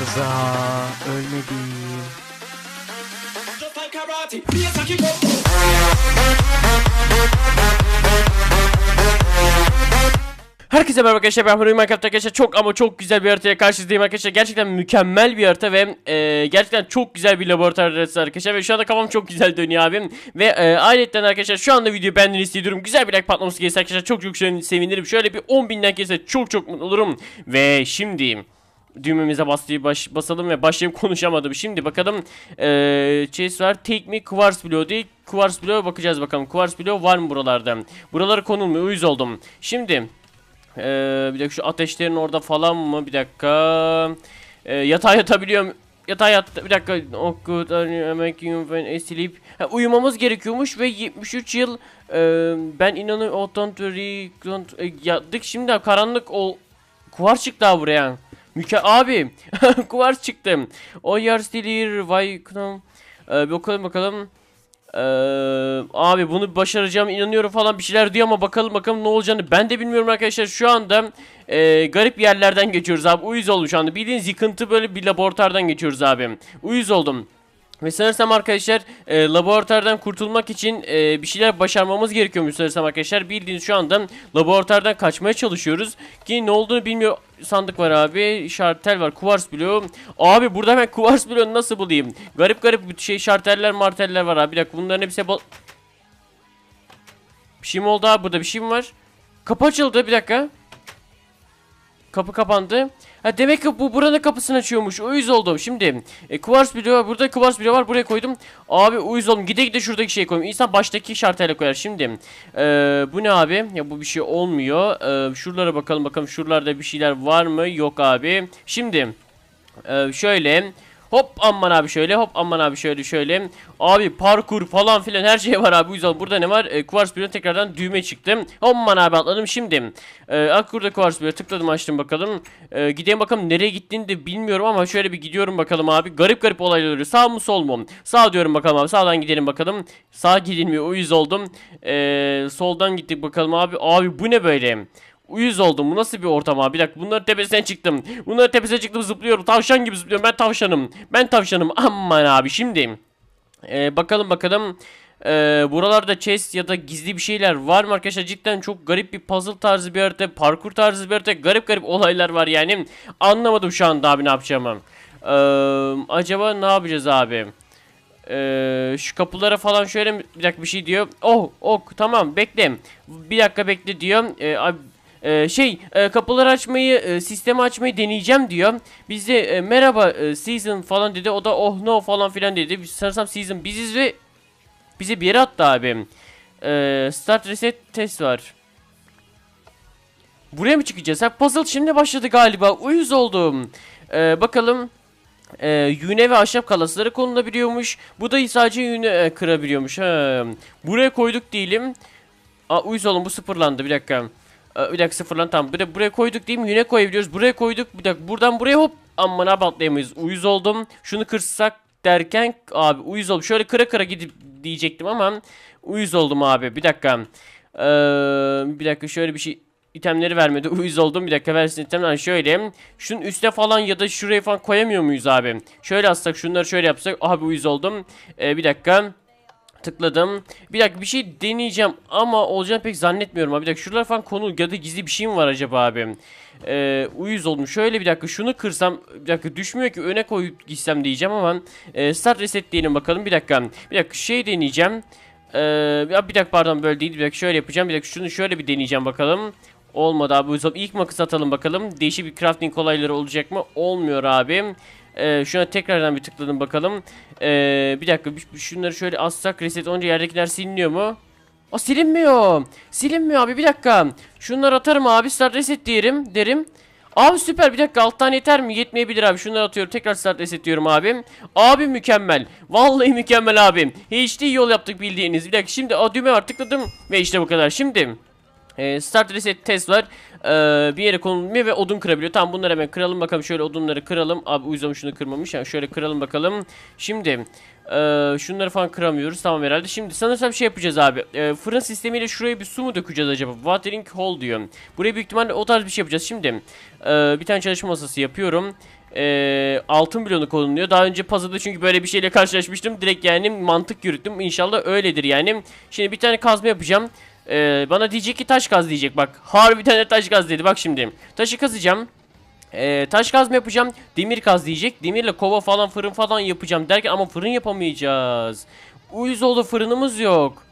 Kıza ölmedim. Herkese merhaba arkadaşlar ben Huri Minecraft arkadaşlar çok ama çok güzel bir haritaya karşınızdayım arkadaşlar. Gerçekten mükemmel bir harita ve e, gerçekten çok güzel bir laboratuvar haritası arkadaşlar. Ve şu anda kafam çok güzel dönüyor abim. Ve e, ayrıca arkadaşlar şu anda videoyu beğendiğini istiyorum güzel bir like patlaması gelirse arkadaşlar çok çok sevinirim. Şöyle bir 10.000'den gelirse çok çok mutlu olurum. Ve şimdi düğmemize bastığı baş, basalım ve başlayıp konuşamadım. Şimdi bakalım eee chase var. Take me quartz block değil. Quartz block'a bakacağız bakalım. Quartz block var mı buralarda? Buraları konulmuyor. Uyuz oldum. Şimdi eee bir dakika şu ateşlerin orada falan mı? Bir dakika. Eee yatağa yatabiliyorum. Yatağa yat. Bir dakika. Oh good. you making you? Ha, uyumamız gerekiyormuş ve 73 yıl eee, ben inanıyorum. Oh don't worry. Don't, e, yattık şimdi karanlık ol. Kuvar çıktı ha buraya. Müke abi. Kuvar çıktı. O yer here. Why can't- Ee, bir bakalım bakalım. Ee, abi bunu başaracağım inanıyorum falan bir şeyler diyor ama bakalım bakalım ne olacağını ben de bilmiyorum arkadaşlar. Şu anda e, garip yerlerden geçiyoruz abi. Uyuz oldum şu anda. Bildiğiniz yıkıntı böyle bir laboratuvardan geçiyoruz abi. Uyuz oldum. Ve sanırsam arkadaşlar e, laboratuvardan kurtulmak için e, bir şeyler başarmamız gerekiyormuş sanırsam arkadaşlar. Bildiğiniz şu anda laboratuvardan kaçmaya çalışıyoruz. Ki ne olduğunu bilmiyor. Sandık var abi. Şartel var. Kuvars bloğu. Abi burada ben kuvars bloğunu nasıl bulayım? Garip garip bir şey şarteller marteller var abi. Bir dakika bunların hepsi. Bir şey mi oldu abi? Burada bir şey mi var? Kapı açıldı. Bir dakika. Kapı kapandı. Ha demek ki bu buranın kapısını açıyormuş. Uyuz oldum. Şimdi e, kuvars bloğu var. Burada kuvars bloğu var. Buraya koydum. Abi uyuz oldum. Gide gide şuradaki şeyi koyayım. İnsan baştaki şartayla koyar. Şimdi e, bu ne abi? Ya bu bir şey olmuyor. E, şuralara bakalım bakalım. Şuralarda bir şeyler var mı? Yok abi. Şimdi e, şöyle Hop aman abi şöyle hop aman abi şöyle şöyle. Abi parkur falan filan her şey var abi Güzel burada ne var? E, Quartz bloğuna tekrardan düğme çıktı. Aman abi atladım şimdi. E, Akkur'da Quartz bloğu tıkladım açtım bakalım. E, Gideyim bakalım nereye gittiğini de bilmiyorum ama şöyle bir gidiyorum bakalım abi. Garip garip olaylar oluyor. Sağ mı sol mu? Sağ diyorum bakalım abi. Sağdan gidelim bakalım. Sağ gidilmiyor uyuz oldum. E, Soldan gittik bakalım abi. Abi bu ne böyle Uyuz oldum. Bu nasıl bir ortam abi? Bir dakika bunların tepesine çıktım. Bunların tepesine çıktım zıplıyorum. Tavşan gibi zıplıyorum. Ben tavşanım. Ben tavşanım. Aman abi şimdi. Ee, bakalım bakalım. Ee, buralarda chest ya da gizli bir şeyler var mı arkadaşlar? Cidden çok garip bir puzzle tarzı bir harita. Parkur tarzı bir harita. Garip garip olaylar var yani. Anlamadım şu anda abi ne yapacağımı. Ee, acaba ne yapacağız abi? Ee, şu kapılara falan şöyle bir dakika bir şey diyor. Oh, oh tamam bekle. Bir dakika bekle diyor. Ee, abi, ee, şey e, kapıları açmayı e, sistemi açmayı deneyeceğim diyor. Bize e, merhaba e, season falan dedi. O da oh no falan filan dedi. Biz sanırsam season biziz ve bize bir yere attı abi. Ee, start reset test var. Buraya mı çıkacağız? Ha puzzle şimdi başladı galiba. Uyuz oldum. Ee, bakalım. Ee, yüne ve ahşap kalasları konulabiliyormuş. Bu da sadece yüne e, kırabiliyormuş. Ha. Buraya koyduk diyelim. Aa uyuz oğlum bu sıfırlandı bir dakika. Ee, bir dakika sıfırlandı tamam. De buraya koyduk değil mi? Yüne koyabiliyoruz. Buraya koyduk. Bir dakika buradan buraya hop. Aman atlayamayız. Uyuz oldum. Şunu kırsak derken abi uyuz oldum. Şöyle kıra kıra gidip diyecektim ama uyuz oldum abi. Bir dakika. Ee, bir dakika şöyle bir şey itemleri vermedi. Uyuz oldum. Bir dakika versin itemler. Şöyle. Şunun üstüne falan ya da şuraya falan koyamıyor muyuz abi? Şöyle atsak şunları şöyle yapsak. Abi uyuz oldum. Ee, bir dakika. Tıkladım. Bir dakika bir şey deneyeceğim ama olacağını pek zannetmiyorum abi. Bir dakika şuralar falan konu ya da gizli bir şey mi var acaba abi? Ee, uyuz oldum. Şöyle bir dakika şunu kırsam bir dakika düşmüyor ki öne koyup gitsem diyeceğim ama e, start reset diyelim bakalım. Bir dakika. Bir dakika şey deneyeceğim. Ee, bir dakika pardon böyle değil. Bir dakika şöyle yapacağım. Bir dakika şunu şöyle bir deneyeceğim bakalım. Olmadı abi. Uyuz oldum. İlk makas atalım bakalım. Değişik bir crafting kolayları olacak mı? Olmuyor abi. Ee, şuna tekrardan bir tıkladım bakalım. Ee, bir dakika şunları şöyle assak reset olunca yerdekiler siliniyor mu? Aa silinmiyor. Silinmiyor abi bir dakika. Şunları atarım abi start reset diyelim derim. Abi süper bir dakika alt tane yeter mi? Yetmeyebilir abi. Şunları atıyorum. Tekrar start reset diyorum abi. Abi mükemmel. Vallahi mükemmel abim. HD yol yaptık bildiğiniz. Bir dakika şimdi a, düğme var tıkladım. Ve işte bu kadar. Şimdi E, start reset test var. E, bir yere konulmuyor ve odun kırabiliyor. Tamam bunları hemen kıralım bakalım. Şöyle odunları kıralım. Abi uyuzlamış şunu kırmamış. Yani şöyle kıralım bakalım. Şimdi e, şunları falan kıramıyoruz. Tamam herhalde. Şimdi sanırsam şey yapacağız abi. E, fırın sistemiyle şuraya bir su mu dökeceğiz acaba? Watering hole diyor. Buraya büyük ihtimalle o tarz bir şey yapacağız. Şimdi e, bir tane çalışma masası yapıyorum. E, altın bloğunu konuluyor. Daha önce puzzle'da çünkü böyle bir şeyle karşılaşmıştım. Direkt yani mantık yürüttüm. İnşallah öyledir yani. Şimdi bir tane kazma yapacağım. Ee, bana diyecek ki taş kaz diyecek bak. Harbi tane taş kaz dedi bak şimdi. Taşı kazacağım. Ee, taş kazma yapacağım. Demir kaz diyecek. Demirle kova falan fırın falan yapacağım derken ama fırın yapamayacağız. Uyuz oldu fırınımız yok.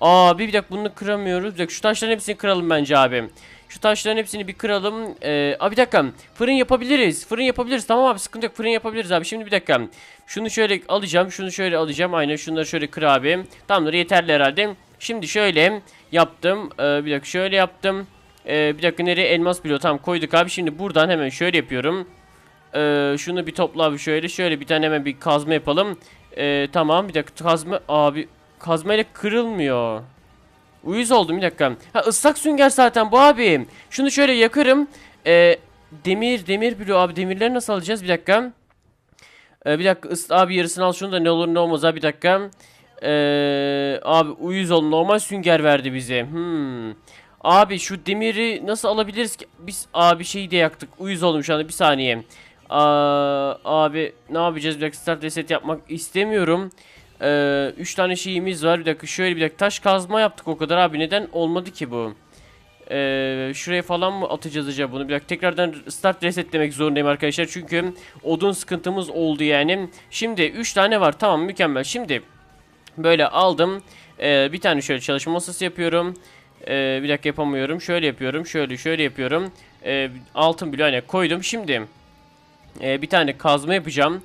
Aa bir dakika bunu kıramıyoruz. Bir dakika şu taşların hepsini kıralım bence abi. Şu taşların hepsini bir kıralım. Ee, abi bir dakika. Fırın yapabiliriz. Fırın yapabiliriz. Tamam abi sıkıntı yok. Fırın yapabiliriz abi. Şimdi bir dakika. Şunu şöyle alacağım. Şunu şöyle alacağım. Aynen şunları şöyle kır abi. Tamamdır yeterli herhalde. Şimdi şöyle yaptım. Ee, bir dakika şöyle yaptım. Ee, bir dakika nereye elmas bloğu tamam koyduk abi. Şimdi buradan hemen şöyle yapıyorum. Ee, şunu bir topla abi şöyle. Şöyle bir tane hemen bir kazma yapalım. Ee, tamam bir dakika kazma abi kazmayla kırılmıyor. Uyuz oldum bir dakika. Ha ıslak sünger zaten bu abi. Şunu şöyle yakarım. Ee, demir demir bloğu abi demirleri nasıl alacağız bir dakika. Ee, bir dakika abi yarısını al şunu da ne olur ne olmaz abi bir dakika. Ee, abi uyuz oldum normal sünger verdi bize. Hmm. Abi şu demiri nasıl alabiliriz ki? Biz abi şeyi de yaktık. Uyuz oldum şu anda bir saniye. Aa, abi ne yapacağız? Bir dakika start reset yapmak istemiyorum. Ee, üç tane şeyimiz var. Bir dakika şöyle bir dakika taş kazma yaptık o kadar abi. Neden olmadı ki bu? Ee, şuraya falan mı atacağız acaba bunu? Bir dakika tekrardan start reset demek zorundayım arkadaşlar. Çünkü odun sıkıntımız oldu yani. Şimdi 3 tane var. Tamam mükemmel. Şimdi böyle aldım. Ee, bir tane şöyle çalışma masası yapıyorum. Ee, bir dakika yapamıyorum. Şöyle yapıyorum. Şöyle şöyle yapıyorum. Ee, altın bloğuna koydum. Şimdi e, bir tane kazma yapacağım.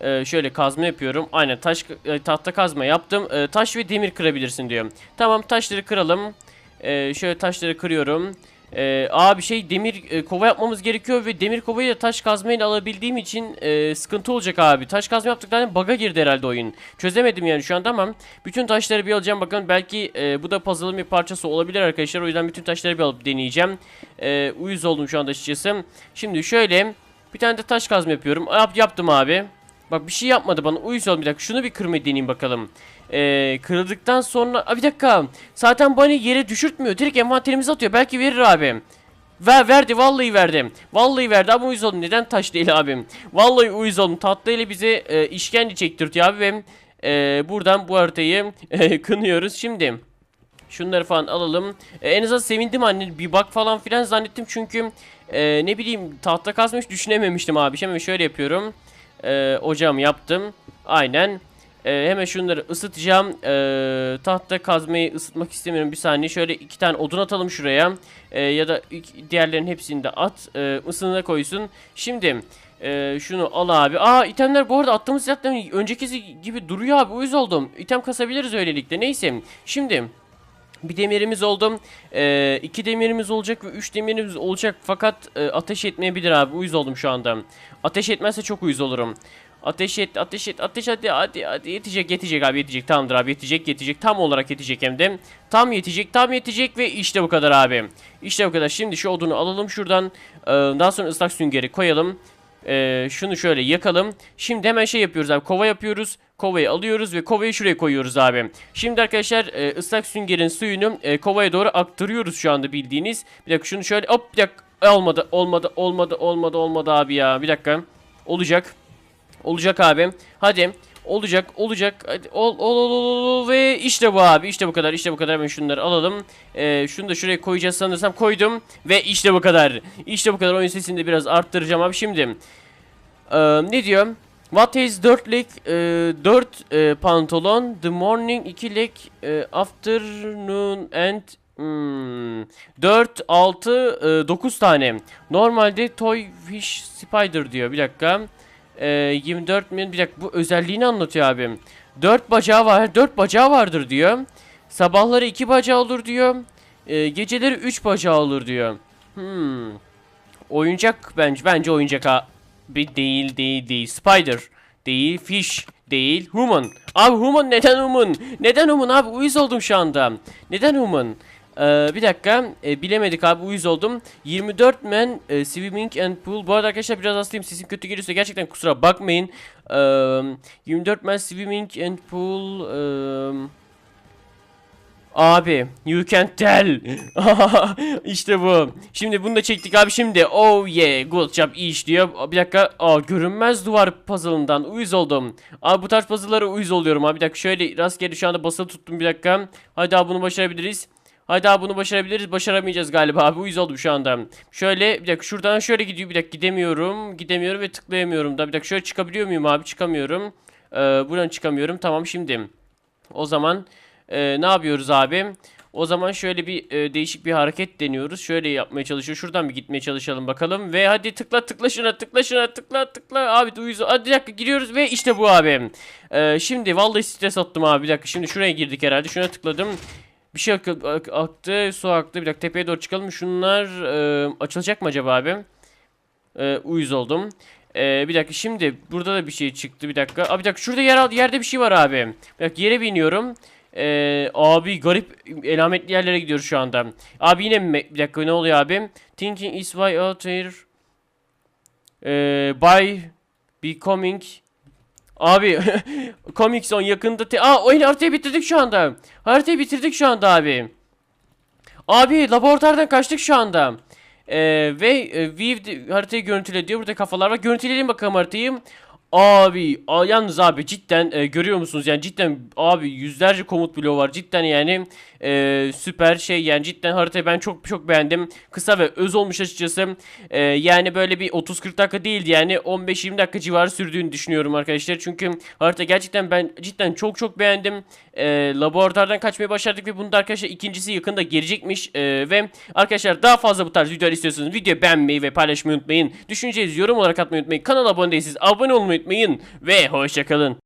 Ee, şöyle kazma yapıyorum. Aynen taş e, tahta kazma yaptım. Ee, taş ve demir kırabilirsin diyor. Tamam taşları kıralım. Ee, şöyle taşları kırıyorum. Ee, abi şey demir e, kova yapmamız gerekiyor ve demir kovayı da taş kazmayla alabildiğim için e, sıkıntı olacak abi. Taş kazma yaptıklarında bug'a girdi herhalde oyun. Çözemedim yani şu anda ama bütün taşları bir alacağım bakın belki e, bu da puzzle'ın bir parçası olabilir arkadaşlar. O yüzden bütün taşları bir alıp deneyeceğim. E, uyuz oldum şu anda açıkçası. Şimdi şöyle bir tane de taş kazma yapıyorum. Yap, yaptım abi. Bak bir şey yapmadı bana. Uyuz oldum bir dakika. Şunu bir kırmayı deneyeyim bakalım. Ee, kırıldıktan sonra... Aa, bir dakika. Zaten bana yere düşürtmüyor. Direkt envanterimize atıyor. Belki verir abi. Ver, verdi vallahi verdi. Vallahi verdi ama uyuz oldum. Neden taş değil abim? Vallahi uyuz oldum. Tatlıyla bize e, işkence çektirtiyor abi ve e, buradan bu haritayı e, kınıyoruz. Şimdi şunları falan alalım. E, en azından sevindim anne. Bir bak falan filan zannettim çünkü e, ne bileyim tahta kazmış düşünememiştim abi. Şimdi şöyle yapıyorum. E, ocağımı yaptım. Aynen. E, hemen şunları ısıtacağım. E, tahta kazmayı ısıtmak istemiyorum. Bir saniye. Şöyle iki tane odun atalım şuraya. E, ya da diğerlerin hepsini de at. E, ısınına koysun. Şimdi e, şunu al abi. Aa itemler bu arada attığımız itemler önceki gibi duruyor abi. Uyuz oldum. İtem kasabiliriz öylelikle. Neyse. Şimdi bir demirimiz oldu. Ee, iki demirimiz olacak ve üç demirimiz olacak. Fakat e, ateş etmeyebilir abi. Uyuz oldum şu anda. Ateş etmezse çok uyuz olurum. Ateş et, ateş et, ateş hadi, hadi, hadi yetecek, yetecek abi yetecek. Tamamdır abi yetecek, yetecek. Tam olarak yetecek hem de. Tam yetecek, tam yetecek ve işte bu kadar abi. İşte bu kadar. Şimdi şu odunu alalım şuradan. Ee, daha sonra ıslak süngeri koyalım. Ee, şunu şöyle yakalım. Şimdi hemen şey yapıyoruz abi. Kova yapıyoruz. Kovayı alıyoruz ve kovayı şuraya koyuyoruz abi. Şimdi arkadaşlar e, ıslak süngerin suyunu e, kovaya doğru aktarıyoruz şu anda bildiğiniz. Bir dakika şunu şöyle hop bir dakika. Olmadı olmadı olmadı olmadı olmadı abi ya. Bir dakika. Olacak. Olacak abi. Hadi. Olacak, olacak. Hadi, ol, ol, ol, ol, ol ve işte bu abi. İşte bu kadar, işte bu kadar. Hemen şunları alalım. Ee, şunu da şuraya koyacağız sanırsam. Koydum ve işte bu kadar. İşte bu kadar. Oyun sesini de biraz arttıracağım abi. Şimdi ee, ne diyor? What is 4 leg, 4 e, pantolon, the morning 2 leg, e, afternoon and hmm, 4, 6, 9 tane. Normalde toy fish spider diyor. Bir dakika. E, 24 min bir dakika bu özelliğini anlatıyor abim. 4 bacağı var. 4 bacağı vardır diyor. Sabahları 2 bacağı olur diyor. E, geceleri 3 bacağı olur diyor. Hmm. Oyuncak bence bence oyuncak ha. Bir değil değil değil. Spider değil. Fish değil. Human. Abi human neden human? Neden human abi? Uyuz oldum şu anda. Neden human? Ee, bir dakika. E, bilemedik abi uyuz oldum. 24 men e, swimming and pool. Bu arada arkadaşlar biraz hastayım. Sesim kötü geliyorsa gerçekten kusura bakmayın. Ee, 24 men swimming and pool eee, Abi you can tell. İşte bu. Şimdi bunu da çektik abi. Şimdi Oh yeah good job iyi işliyor Bir dakika. Aa, görünmez duvar puzzle'ından uyuz oldum. Abi bu tarz puzzle'lara uyuz oluyorum abi. Bir dakika şöyle rastgele şu anda basılı tuttum. Bir dakika. Hadi abi bunu başarabiliriz Abi bunu başarabiliriz. Başaramayacağız galiba abi. Uyuz oldum şu anda. Şöyle bir dakika şuradan şöyle gidiyor. Bir dakika gidemiyorum. Gidemiyorum ve tıklayamıyorum da. Bir dakika şöyle çıkabiliyor muyum abi? Çıkamıyorum. Ee, buradan çıkamıyorum. Tamam şimdi. O zaman e, ne yapıyoruz abi? O zaman şöyle bir e, değişik bir hareket deniyoruz. Şöyle yapmaya çalışıyor. Şuradan bir gitmeye çalışalım bakalım. Ve hadi tıkla tıkla şuna tıkla şuna tıkla tıkla. Abi uyuz. Hadi bir dakika giriyoruz ve işte bu abi. Ee, şimdi vallahi stres attım abi. Bir dakika şimdi şuraya girdik herhalde. Şuna tıkladım. Bir şey ak- ak- aktı, su aktı. Bir dakika tepeye doğru çıkalım. Şunlar e, açılacak mı acaba abi? E, uyuz oldum. E, bir dakika şimdi burada da bir şey çıktı. Bir dakika. Abi bir dakika şurada yer yerde bir şey var abi. Bir dakika yere biniyorum. E, abi garip elametli yerlere gidiyoruz şu anda. Abi yine? Bir dakika ne oluyor abi? Thinking is why out here. E, by becoming Abi Comic Zone yakında te Aa oyunu haritayı bitirdik şu anda. Haritayı bitirdik şu anda abi. Abi laboratuvardan kaçtık şu anda. Ee, ve e, Vive haritayı görüntüle diyor. Burada kafalar var. Görüntüleyelim bakalım haritayı. Abi yalnız abi cidden e, görüyor musunuz? Yani cidden abi yüzlerce komut bloğu var. Cidden yani e, süper şey. Yani cidden haritayı ben çok çok beğendim. Kısa ve öz olmuş açıkçası. E, yani böyle bir 30-40 dakika değildi. Yani 15-20 dakika civarı sürdüğünü düşünüyorum arkadaşlar. Çünkü harita gerçekten ben cidden çok çok beğendim. E, laboratuvardan kaçmayı başardık ve bunda arkadaşlar ikincisi yakında gelecekmiş. E, ve arkadaşlar daha fazla bu tarz videolar istiyorsanız videoyu beğenmeyi ve paylaşmayı unutmayın. Düşüncenizi yorum olarak atmayı unutmayın. Kanala abone değilseniz abone olmayı unutmayın ve hoşçakalın